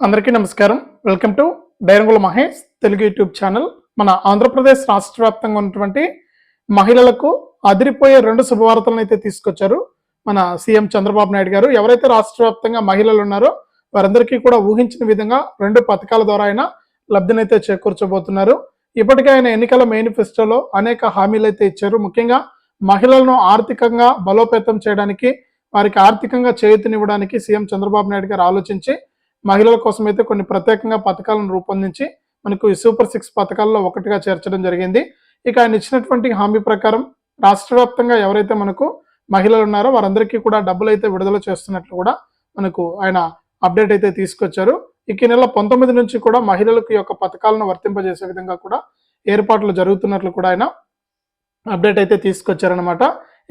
అందరికీ నమస్కారం. Welcome to డైరంగుల మహేష్ తెలుగు యూట్యూబ్ ఛానల్. మన ఆంధ్రప్రదేశ్ రాష్ట్ర వ్యాప్తంగా ఉన్నటువంటి మహిళలకు అదిరిపోయే రెండు శుభవార్తలను అయితే తీసుకొచ్చారు మన సీఎం చంద్రబాబు నాయుడు గారు. ఎవరైతే రాష్ట్ర వ్యాప్తంగా మహిళలు ఉన్నారో వారందరికీ కూడా ఊహించిన విధంగా రెండు పథకాల ద్వారా ఆయన లబ్ధినైతే చేకూర్చబోతున్నారు. ఇప్పటికే ఆయన ఎన్నికల మేనిఫెస్టోలో అనేక హామీలు అయితే ఇచ్చారు. ముఖ్యంగా మహిళలను ఆర్థికంగా బలోపేతం చేయడానికి వారికి ఆర్థికంగా చేయూతనివ్వడానికి సీఎం చంద్రబాబు నాయుడు గారు ఆలోచించి మహిళల కోసం అయితే కొన్ని ప్రత్యేకంగా పథకాలను రూపొందించి మనకు ఈ సూపర్ సిక్స్ పథకాల్లో ఒకటిగా చేర్చడం జరిగింది. ఇక ఆయన ఇచ్చినటువంటి హామీ ప్రకారం రాష్ట్ర వ్యాప్తంగా ఎవరైతే మనకు మహిళలు ఉన్నారో వారందరికీ కూడా డబ్బులు అయితే విడుదల చేస్తున్నట్లు కూడా మనకు ఆయన అప్డేట్ అయితే తీసుకొచ్చారు. ఇక ఈ నెల పంతొమ్మిది నుంచి కూడా మహిళలకు యొక్క పథకాలను వర్తింపజేసే విధంగా కూడా ఏర్పాట్లు జరుగుతున్నట్లు కూడా ఆయన అప్డేట్ అయితే తీసుకొచ్చారనమాట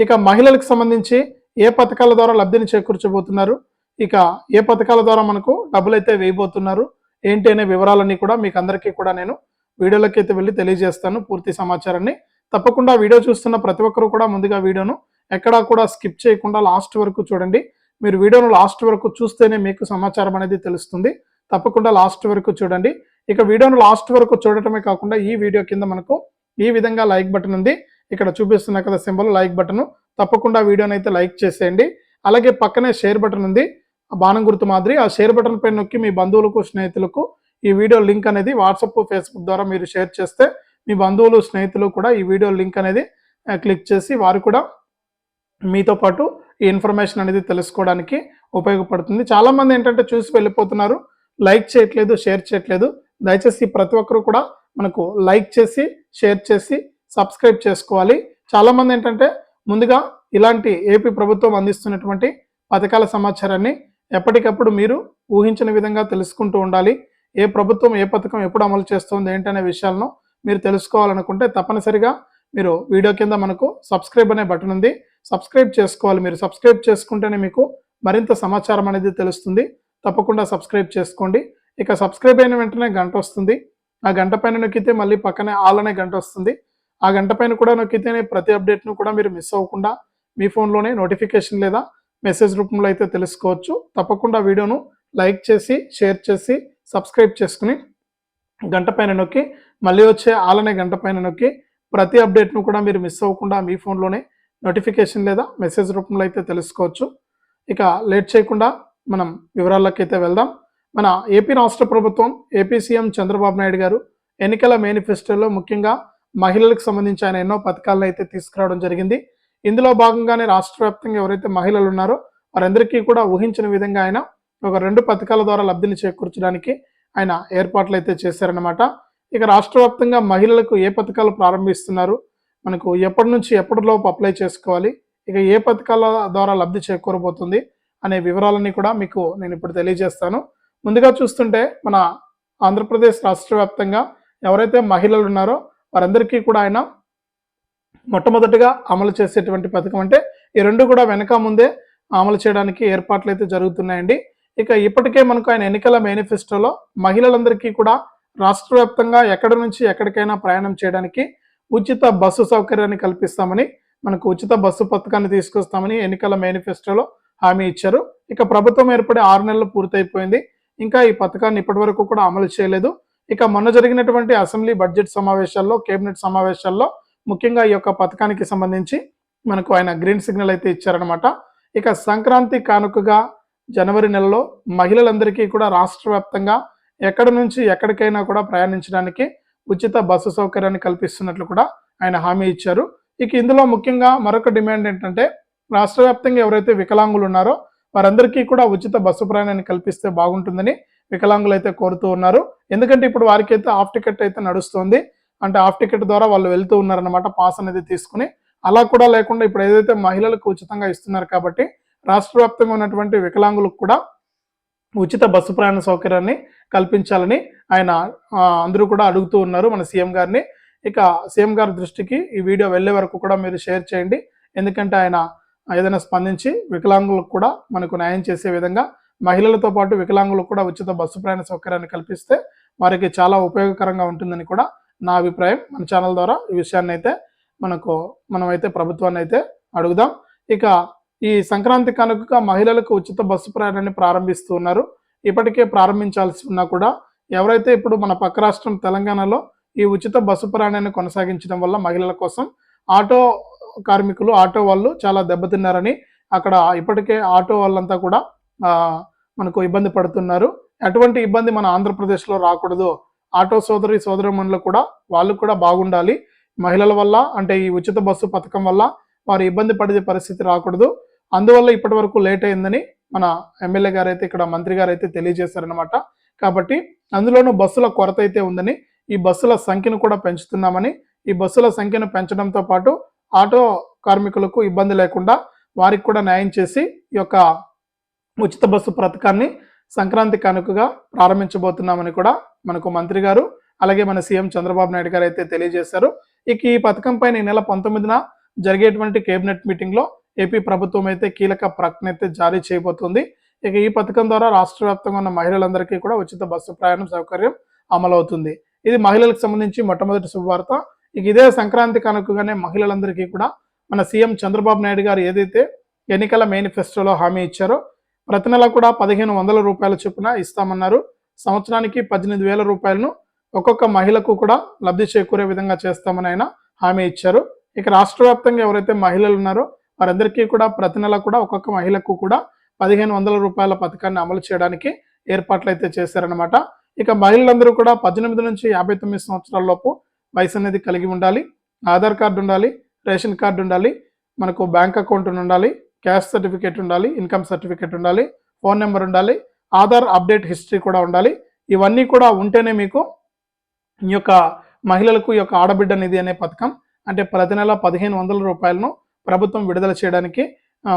ఇక మహిళలకు సంబంధించి ఏ పథకాల ద్వారా లబ్ధిని చేకూర్చబోతున్నారు? ఇక ఏ పథకాల ద్వారా మనకు డబ్బులు అయితే వేయబోతున్నారు? ఏంటి అనే వివరాలన్నీ కూడా మీకు అందరికీ కూడా నేను వీడియోలోకి అయితే వెళ్ళి తెలియజేస్తాను పూర్తి సమాచారాన్ని. తప్పకుండా వీడియో చూస్తున్న ప్రతి ఒక్కరు కూడా ముందుగా వీడియోను ఎక్కడా కూడా స్కిప్ చేయకుండా లాస్ట్ వరకు చూడండి. మీరు వీడియోను లాస్ట్ వరకు చూస్తేనే మీకు సమాచారం అనేది తెలుస్తుంది. తప్పకుండా లాస్ట్ వరకు చూడండి. ఇక వీడియోను లాస్ట్ వరకు చూడటమే కాకుండా ఈ వీడియో కింద మనకు ఈ విధంగా లైక్ బటన్ ఉంది. ఇక్కడ చూపిస్తున్న కదా సింబల్ లైక్ బటన్. తప్పకుండా వీడియోని అయితే లైక్ చేసేయండి. అలాగే పక్కనే షేర్ బటన్ ఉంది. బాణం గుర్తు మాదిరి ఆ షేర్ బటన్ పైన నొక్కి మీ బంధువులకు స్నేహితులకు ఈ వీడియో లింక్ అనేది వాట్సాప్ ఫేస్బుక్ ద్వారా మీరు షేర్ చేస్తే మీ బంధువులు స్నేహితులు కూడా ఈ వీడియో లింక్ అనేది క్లిక్ చేసి వారు కూడా మీతో పాటు ఈ ఇన్ఫర్మేషన్ అనేది తెలుసుకోవడానికి ఉపయోగపడుతుంది. చాలామంది ఏంటంటే చూసి వెళ్ళిపోతున్నారు లైక్ చేయట్లేదు షేర్ చేయట్లేదు. దయచేసి ప్రతి ఒక్కరు కూడా మనకు లైక్ చేసి షేర్ చేసి సబ్స్క్రైబ్ చేసుకోవాలి. చాలామంది ఏంటంటే ముందుగా ఇలాంటి ఏపీ ప్రభుత్వం అందిస్తున్నటువంటి పథకాల సమాచారాన్ని ఎప్పటికప్పుడు మీరు ఊహించిన విధంగా తెలుసుకుంటూ ఉండాలి. ఏ ప్రభుత్వం ఏ పథకం ఎప్పుడు అమలు చేస్తుంది ఏంటనే విషయాలను మీరు తెలుసుకోవాలనుకుంటే తప్పనిసరిగా మీరు వీడియో కింద మనకు సబ్స్క్రైబ్ అనే బటన్ ఉంది. సబ్స్క్రైబ్ చేసుకోవాలి. మీరు సబ్స్క్రైబ్ చేసుకుంటేనే మీకు మరింత సమాచారం అనేది తెలుస్తుంది. తప్పకుండా సబ్స్క్రైబ్ చేసుకోండి. ఇక సబ్స్క్రైబ్ అయిన వెంటనే గంట వస్తుంది. ఆ గంట పైన నొక్కితే మళ్ళీ పక్కనే ఆల్ అనే గంట వస్తుంది. ఆ గంట పైన కూడా నొక్కితేనే ప్రతి అప్డేట్ను కూడా మీరు మిస్ అవ్వకుండా మీ ఫోన్లోనే నోటిఫికేషన్ లేదా మెసేజ్ రూపంలో అయితే తెలుసుకోవచ్చు. తప్పకుండా వీడియోను లైక్ చేసి షేర్ చేసి సబ్స్క్రైబ్ చేసుకుని గంట పైన నొక్కి మళ్ళీ వచ్చే ఆలనే గంట పైన నొక్కి ప్రతి అప్డేట్ను కూడా మీరు మిస్ అవ్వకుండా మీ ఫోన్లోనే నోటిఫికేషన్ లేదా మెసేజ్ రూపంలో అయితే తెలుసుకోవచ్చు. ఇక లేట్ చేయకుండా మనం వివరాల్లోకి అయితే వెళ్దాం. మన ఏపీ రాష్ట్ర ప్రభుత్వం ఏపీ సీఎం చంద్రబాబు నాయుడు గారు ఎన్నికల మేనిఫెస్టోలో ముఖ్యంగా మహిళలకు సంబంధించి ఆయన ఎన్నో పథకాలను అయితే తీసుకురావడం జరిగింది. ఇందులో భాగంగానే రాష్ట్ర వ్యాప్తంగా ఎవరైతే మహిళలు ఉన్నారో వారందరికీ కూడా ఊహించిన విధంగా ఆయన ఒక రెండు పథకాల ద్వారా లబ్ధిని చేకూర్చడానికి ఆయన ఏర్పాట్లు అయితే చేశారనమాట ఇక రాష్ట్ర వ్యాప్తంగా మహిళలకు ఏ పథకాలు ప్రారంభిస్తున్నారు? మనకు ఎప్పటి నుంచి ఎప్పటిలోపు అప్లై చేసుకోవాలి? ఇక ఏ పథకాల ద్వారా లబ్ధి చేకూరబోతుంది? అనే వివరాలన్నీ కూడా మీకు నేను ఇప్పుడు తెలియజేస్తాను. ముందుగా చూస్తుంటే మన ఆంధ్రప్రదేశ్ రాష్ట్ర వ్యాప్తంగా ఎవరైతే మహిళలు ఉన్నారో వారందరికీ కూడా ఆయన మొట్టమొదటిగా అమలు చేసేటువంటి పథకం అంటే ఈ రెండు కూడా వెనక ముందే అమలు చేయడానికి ఏర్పాట్లు అయితే జరుగుతున్నాయండి. ఇక ఇప్పటికే మనకు ఆయన ఎన్నికల మేనిఫెస్టోలో మహిళలందరికీ కూడా రాష్ట్ర వ్యాప్తంగా ఎక్కడి నుంచి ఎక్కడికైనా ప్రయాణం చేయడానికి ఉచిత బస్సు సౌకర్యాన్ని కల్పిస్తామని మనకు ఉచిత బస్సు పథకాన్ని తీసుకొస్తామని ఎన్నికల మేనిఫెస్టోలో హామీ ఇచ్చారు. ఇక ప్రభుత్వం ఏర్పడి ఆరు నెలలు పూర్తయిపోయింది. ఇంకా ఈ పథకాన్ని ఇప్పటి వరకు కూడా అమలు చేయలేదు. ఇక మొన్న జరిగినటువంటి అసెంబ్లీ బడ్జెట్ సమావేశాల్లో కేబినెట్ సమావేశాల్లో ముఖ్యంగా ఈ యొక్క పథకానికి సంబంధించి మనకు ఆయన గ్రీన్ సిగ్నల్ అయితే ఇచ్చారనమాట ఇక సంక్రాంతి కానుకగా జనవరి నెలలో మహిళలందరికీ కూడా రాష్ట్ర వ్యాప్తంగా ఎక్కడి నుంచి ఎక్కడికైనా కూడా ప్రయాణించడానికి ఉచిత బస్సు సౌకర్యాన్ని కల్పిస్తున్నట్లు కూడా ఆయన హామీ ఇచ్చారు. ఇక ఇందులో ముఖ్యంగా మరొక డిమాండ్ ఏంటంటే రాష్ట్ర వ్యాప్తంగా ఎవరైతే వికలాంగులు ఉన్నారో వారందరికీ కూడా ఉచిత బస్సు ప్రయాణాన్ని కల్పిస్తే బాగుంటుందని వికలాంగులు అయితే కోరుతూ ఉన్నారు. ఎందుకంటే ఇప్పుడు వారికైతే హాఫ్ టికెట్ అయితే నడుస్తుంది. అంటే హాఫ్ టికెట్ ద్వారా వాళ్ళు వెళ్తూ ఉన్నారన్నమాట పాస్ అనేది తీసుకుని. అలా కూడా లేకుండా ఇప్పుడు ఏదైతే మహిళలకు ఉచితంగా ఇస్తున్నారు కాబట్టి రాష్ట్ర వ్యాప్తంగా ఉన్నటువంటి వికలాంగులకు కూడా ఉచిత బస్సు ప్రయాణ సౌకర్యాన్ని కల్పించాలని ఆయన అందరూ కూడా అడుగుతూ ఉన్నారు మన సీఎం గారిని. ఇక సీఎం గారి దృష్టికి ఈ వీడియో వెళ్ళే వరకు కూడా మీరు షేర్ చేయండి. ఎందుకంటే ఆయన ఏదైనా స్పందించి వికలాంగులకు కూడా మనకు న్యాయం చేసే విధంగా మహిళలతో పాటు వికలాంగులకు కూడా ఉచిత బస్సు ప్రయాణ సౌకర్యాన్ని కల్పిస్తే వారికి చాలా ఉపయోగకరంగా ఉంటుందని కూడా నా అభిప్రాయం మన ఛానల్ ద్వారా ఈ విషయాన్ని అయితే మనకు మనమైతే ప్రభుత్వాన్ని అయితే అడుగుదాం. ఇక ఈ సంక్రాంతి కనుక మహిళలకు ఉచిత బస్సు ప్రయాణాన్ని ప్రారంభిస్తూ ఉన్నారు. ఇప్పటికే ప్రారంభించాల్సి ఉన్నా కూడా ఎవరైతే ఇప్పుడు మన పక్క రాష్ట్రం తెలంగాణలో ఈ ఉచిత బస్సు ప్రయాణాన్ని కొనసాగించడం వల్ల మహిళల కోసం ఆటో కార్మికులు ఆటో వాళ్ళు చాలా దెబ్బతిన్నారని అక్కడ ఇప్పటికే ఆటో వాళ్ళంతా కూడా మనకు ఇబ్బంది పడుతున్నారు. అటువంటి ఇబ్బంది మన ఆంధ్రప్రదేశ్లో రాకూడదు. ఆటో సోదరి సోదరమణులు కూడా వాళ్ళు కూడా బాగుండాలి. మహిళల వల్ల అంటే ఈ ఉచిత బస్సు పథకం వల్ల వారు ఇబ్బంది పడే పరిస్థితి రాకూడదు. అందువల్ల ఇప్పటి వరకు లేట్ అయిందని మన ఎమ్మెల్యే గారు అయితే ఇక్కడ మంత్రి గారు అయితే తెలియజేశారనమాట కాబట్టి అందులోనూ బస్సుల కొరత అయితే ఉందని ఈ బస్సుల సంఖ్యను కూడా పెంచుతున్నామని ఈ బస్సుల సంఖ్యను పెంచడంతో పాటు ఆటో కార్మికులకు ఇబ్బంది లేకుండా వారికి కూడా న్యాయం చేసి ఈ యొక్క ఉచిత బస్సు పథకాన్ని సంక్రాంతి కానుకగా ప్రారంభించబోతున్నామని కూడా మనకు మంత్రి గారు అలాగే మన సీఎం చంద్రబాబు నాయుడు గారు అయితే తెలియజేశారు. ఇక ఈ పథకం పైన ఈ నెల పంతొమ్మిదిన జరిగేటువంటి కేబినెట్ మీటింగ్లో ఏపీ ప్రభుత్వం అయితే కీలక ప్రకటన అయితే జారీ చేయబోతుంది. ఇక ఈ పథకం ద్వారా రాష్ట్ర వ్యాప్తంగా ఉన్న మహిళలందరికీ కూడా ఉచిత బస్సు ప్రయాణం సౌకర్యం అమలవుతుంది. ఇది మహిళలకు సంబంధించి మొట్టమొదటి శుభవార్త. ఇక ఇదే సంక్రాంతి కనుకగానే మహిళలందరికీ కూడా మన సీఎం చంద్రబాబు నాయుడు గారు ఏదైతే ఎన్నికల మేనిఫెస్టోలో హామీ ఇచ్చారో ప్రతి నెల కూడా పదిహేను వందల రూపాయల చొప్పున ఇస్తామన్నారు. సంవత్సరానికి పద్దెనిమిది వేల రూపాయలను ఒక్కొక్క మహిళకు కూడా లబ్ధి చేకూరే విధంగా చేస్తామని ఆయన హామీ ఇచ్చారు. ఇక రాష్ట్ర వ్యాప్తంగా ఎవరైతే మహిళలు ఉన్నారో వారందరికీ కూడా ప్రతి నెల కూడా ఒక్కొక్క మహిళకు కూడా పదిహేను వందల రూపాయల పథకాన్ని అమలు చేయడానికి ఏర్పాట్లు అయితే చేశారనమాట ఇక మహిళలందరూ కూడా పద్దెనిమిది నుంచి యాభై తొమ్మిది సంవత్సరాల లోపు వయసు అనేది కలిగి ఉండాలి. ఆధార్ కార్డు ఉండాలి రేషన్ కార్డు ఉండాలి మనకు బ్యాంక్ అకౌంట్ ఉండాలి క్యాష్ సర్టిఫికేట్ ఉండాలి ఇన్కమ్ సర్టిఫికేట్ ఉండాలి ఫోన్ నెంబర్ ఉండాలి ఆధార్ అప్డేట్ హిస్టరీ కూడా ఉండాలి. ఇవన్నీ కూడా ఉంటేనే మీకు ఈ యొక్క మహిళలకు ఈ యొక్క ఆడబిడ్డ నిధి అనే పథకం అంటే ప్రతి నెల పదిహేను వందల రూపాయలను ప్రభుత్వం విడుదల చేయడానికి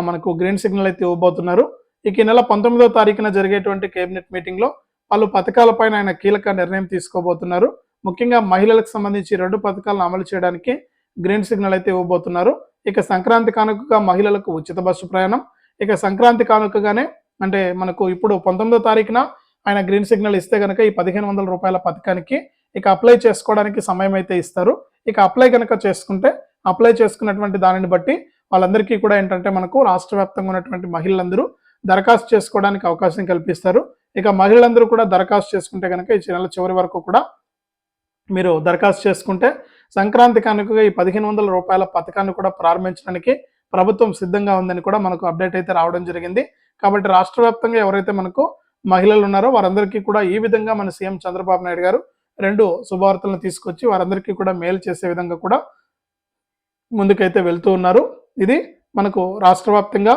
మనకు గ్రీన్ సిగ్నల్ అయితే ఇవ్వబోతున్నారు. ఇక ఈ నెల పంతొమ్మిదో తారీఖున జరిగేటువంటి కేబినెట్ మీటింగ్లో పలు పథకాలపైన ఆయన కీలక నిర్ణయం తీసుకోబోతున్నారు. ముఖ్యంగా మహిళలకు సంబంధించి రెండు పథకాలను అమలు చేయడానికి గ్రీన్ సిగ్నల్ అయితే ఇవ్వబోతున్నారు. ఇక సంక్రాంతి కానుకగా మహిళలకు ఉచిత బస్సు ప్రయాణం. ఇక సంక్రాంతి కానుకగానే అంటే మనకు ఇప్పుడు పంతొమ్మిదో తారీఖున ఆయన గ్రీన్ సిగ్నల్ ఇస్తే కనుక ఈ పదిహేను వందల రూపాయల పథకానికి ఇక అప్లై చేసుకోవడానికి సమయం అయితే ఇస్తారు. ఇక అప్లై కనుక చేసుకుంటే అప్లై చేసుకున్నటువంటి దానిని బట్టి వాళ్ళందరికీ కూడా ఏంటంటే మనకు రాష్ట్ర వ్యాప్తంగా ఉన్నటువంటి మహిళలందరూ దరఖాస్తు చేసుకోవడానికి అవకాశం కల్పిస్తారు. ఇక మహిళలందరూ కూడా దరఖాస్తు చేసుకుంటే కనుక ఈ నెల చివరి వరకు కూడా మీరు దరఖాస్తు చేసుకుంటే సంక్రాంతి కానుకగా ఈ పదిహేను వందల రూపాయల పథకాన్ని కూడా ప్రారంభించడానికి ప్రభుత్వం సిద్ధంగా ఉందని కూడా మనకు అప్డేట్ అయితే రావడం జరిగింది. కాబట్టి రాష్ట్ర వ్యాప్తంగా ఎవరైతే మనకు మహిళలు ఉన్నారో వారందరికీ కూడా ఈ విధంగా మన సీఎం చంద్రబాబు నాయుడు గారు రెండు శుభవార్తలను తీసుకొచ్చి వారందరికీ కూడా మేలు చేసే విధంగా కూడా ముందుకైతే వెళ్తూ ఉన్నారు. ఇది మనకు రాష్ట్ర వ్యాప్తంగా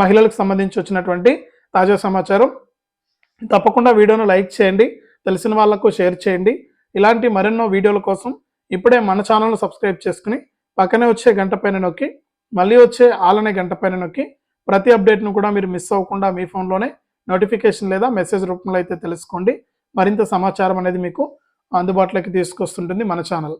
మహిళలకు సంబంధించి వచ్చినటువంటి తాజా సమాచారం. తప్పకుండా వీడియోను లైక్ చేయండి తెలిసిన వాళ్ళకు షేర్ చేయండి. ఇలాంటి మరెన్నో వీడియోల కోసం ఇప్పుడే మన ఛానల్ను సబ్స్క్రైబ్ చేసుకుని పక్కనే వచ్చే గంట పైన నొక్కి మళ్ళీ వచ్చే ఆలనే గంట పైన నొక్కి ప్రతి అప్డేట్ను కూడా మీరు మిస్ అవ్వకుండా మీ ఫోన్లోనే నోటిఫికేషన్ లేదా మెసేజ్ రూపంలో అయితే తెలుసుకోండి. మరింత సమాచారం అనేది మీకు అందుబాటులోకి తీసుకొస్తుంటుంది మన ఛానల్.